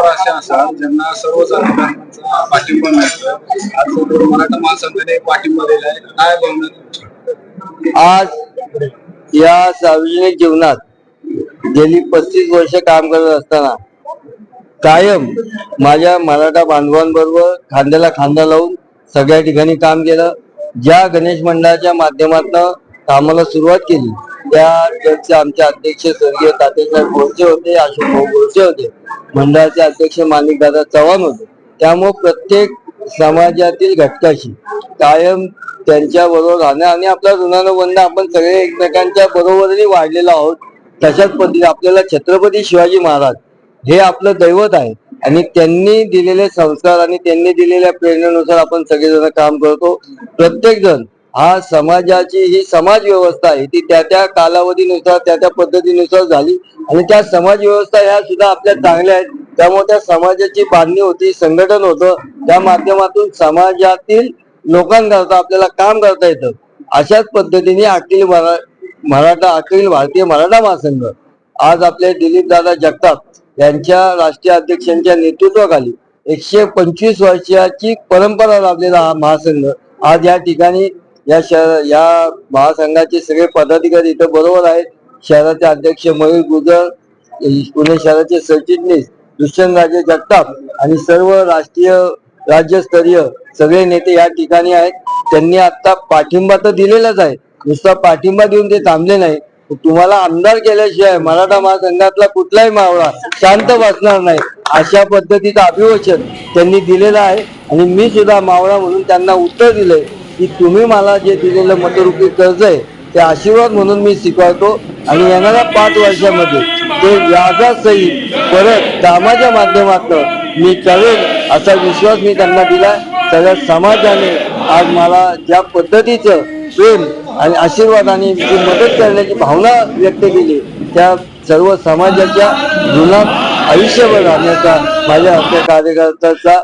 उमेदवार असे असतात ज्यांना सर्व पाठिंबा मिळतो आज थोडं मराठा महासंघाने पाठिंबा दिलाय काय भावना आज या सार्वजनिक जीवनात गेली पस्तीस वर्ष काम करत असताना कायम माझ्या मराठा बांधवांबरोबर खांद्याला खांदा लावून सगळ्या ठिकाणी काम केलं. ज्या गणेश मंडळाच्या माध्यमातून कामाला सुरुवात केली. त्या चर्चचे आमचे अध्यक्ष स्वर्गीय तात्यासाहेब बोरसे होते अशोक भाऊ होते. मंडळाचे अध्यक्ष माणिक दादा चव्हाण होते. त्यामुळे प्रत्येक समाजातील घटकाशी कायम त्यांच्या बरोबर राहणं आणि आपल्या ऋणानुबंध आपण सगळे एकमेकांच्या बरोबरीने वाढलेलो आहोत. तशाच पद्धतीने आपल्याला छत्रपती शिवाजी महाराज हे आपलं दैवत आहे आणि त्यांनी दिलेले संस्कार आणि त्यांनी दिलेल्या प्रेरणेनुसार आपण सगळेजण काम करतो. प्रत्येक जण हा समाजाची ही समाज व्यवस्था आहे. ती त्या त्या कालावधीनुसार त्या त्या पद्धतीनुसार झाली. आणि त्या समाज व्यवस्था ह्या सुद्धा आपल्या चांगल्या आहेत. त्यामुळे त्या समाजाची बांधणी होती संघटन होतं. त्या माध्यमातून समाजातील लोकांकरता आपल्याला काम करता येतं. अशाच पद्धतीने अखिल मरा मराठा अखिल भारतीय मराठा महासंघ आज आपले दिलीप दादा जगताप यांच्या राष्ट्रीय अध्यक्षांच्या नेतृत्वाखाली एकशे पंचवीस वर्षाची परंपरा लाभलेला हा महासंघ आज या ठिकाणी या शहर या महासंघाचे सगळे पदाधिकारी इथं बरोबर आहेत. शहराचे अध्यक्ष मयूर गुजर पुणे शहराचे सरचिटणीस दुष्यंत राजे जगताप आणि सर्व राष्ट्रीय राज्यस्तरीय सगळे नेते या ठिकाणी आहेत. त्यांनी आता पाठिंबा तर दिलेलाच आहे. नुसता पाठिंबा देऊन ते थांबले नाही. तुम्हाला आमदार केल्याशिवाय मराठा महासंघातला कुठलाही मावळा शांत बसणार नाही. अशा पद्धतीचं अभिवचन त्यांनी दिलेलं आहे. आणि मी सुद्धा मावळा म्हणून त्यांना उत्तर दिलंय. की तुम्ही मला जे दिलेलं मतरुपी कर्ज आहे ते आशीर्वाद म्हणून मी स्वीकारतो आणि येणाऱ्या पाच वर्षामध्ये ते व्याजासहित परत कामाच्या माध्यमातून मी करेन असा विश्वास मी त्यांना दिला सगळ्या समाजाने आज मला ज्या पद्धतीचं प्रेम आणि आशीर्वादाने जी मदत करण्याची भावना व्यक्त केली त्या सर्व समाजाच्या जुना आयुष्यभर राहण्याचा माझ्या आपल्या कार्यकर्त्याचा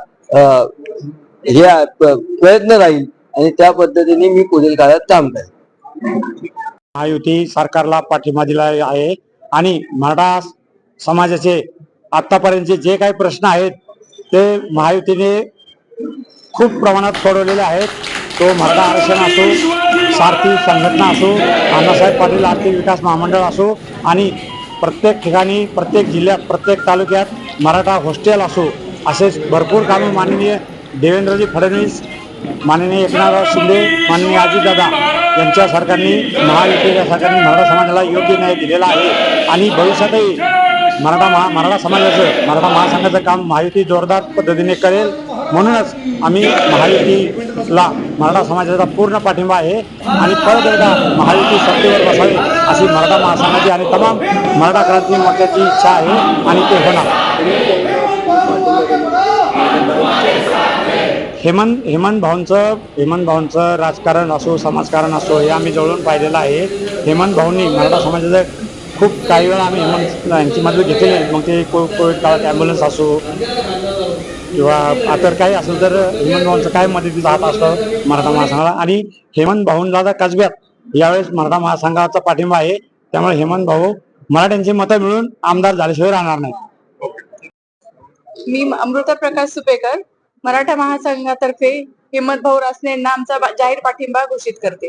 हे प्रयत्न राहील. आणि त्या पद्धतीने मी पुढील काळात काम करेन. महायुती सरकारला पाठिंबा दिला आहे आणि मराठा समाजाचे आतापर्यंतचे जे काही प्रश्न आहेत ते महायुतीने खूप प्रमाणात सोडवलेले आहेत. तो मराठा आरक्षण असो सारथी संघटना असो अण्णासाहेब पाटील आर्थिक विकास महामंडळ असो आणि प्रत्येक ठिकाणी प्रत्येक जिल्ह्यात प्रत्येक तालुक्यात मराठा हॉस्टेल असो असे भरपूर कामे माननीय देवेंद्रजी फडणवीस माननीय एकनाथराव शिंदे माननीय अजितदादा यांच्या सरकारने महायुतीच्या सरकारने मराठा समाजाला योग्य न्याय दिलेला आहे. आणि भविष्यातही मराठा महा मराठा समाजाचं मराठा महासंघाचं काम महायुती जोरदार पद्धतीने करेल. म्हणूनच आम्ही महायुतीला मराठा समाजाचा पूर्ण पाठिंबा आहे. आणि परत एकदा महायुती सत्तेवर बसावी अशी मराठा महासंघाची आणि तमाम मराठा क्रांती मोर्चाची इच्छा आहे. आणि ते होणार. हेमंत हेमंत भाऊंचं हेमंत भाऊंचं राजकारण असो समाजकारण असो हे आम्ही जवळून पाहिलेलं आहे. हेमंत भाऊंनी मराठा समाजाचं खूप काही वेळा आम्ही हेमंत यांची मदत घेतली आहे. मग ते को कोविड काळात ॲम्ब्युलन्स असो किंवा आता काही असेल तर हेमंत भाऊंचं काय मदतीचा हात असतो मराठा महासंघाला. आणि हेमंत भाऊंला कसब्यात यावेळेस मराठा महासंघाचा पाठिंबा आहे. त्यामुळे हेमंत भाऊ मराठ्यांची मतं मिळून आमदार झाल्याशिवाय राहणार नाही मी अमृता प्रकाश सुपेकर मराठा महासंघातर्फे हिम्मत भाऊ रासने यांना आमचा जाहीर पाठिंबा घोषित करते.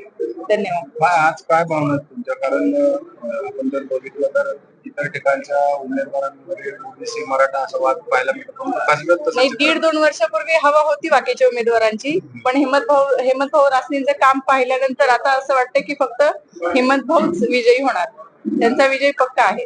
धन्यवाद. काय आज काय भावना आहेत तुमच्या? कारण अं, आपण जर बघितलं तर इतर ठिकाणच्या उमेदवारांमध्ये ओबीसी मराठा असा वाद पाहायला मिळतो. नाही दीड दोन वर्षापूर्वी हवा होती बाकीच्या उमेदवारांची पण हिम्मत भाऊ हेमंत भाऊ रासनेंचं काम पाहिल्यानंतर आता असं वाटतं की फक्त हिम्मत भाऊच विजयी होणार. त्यांचा विजय पक्का आहे.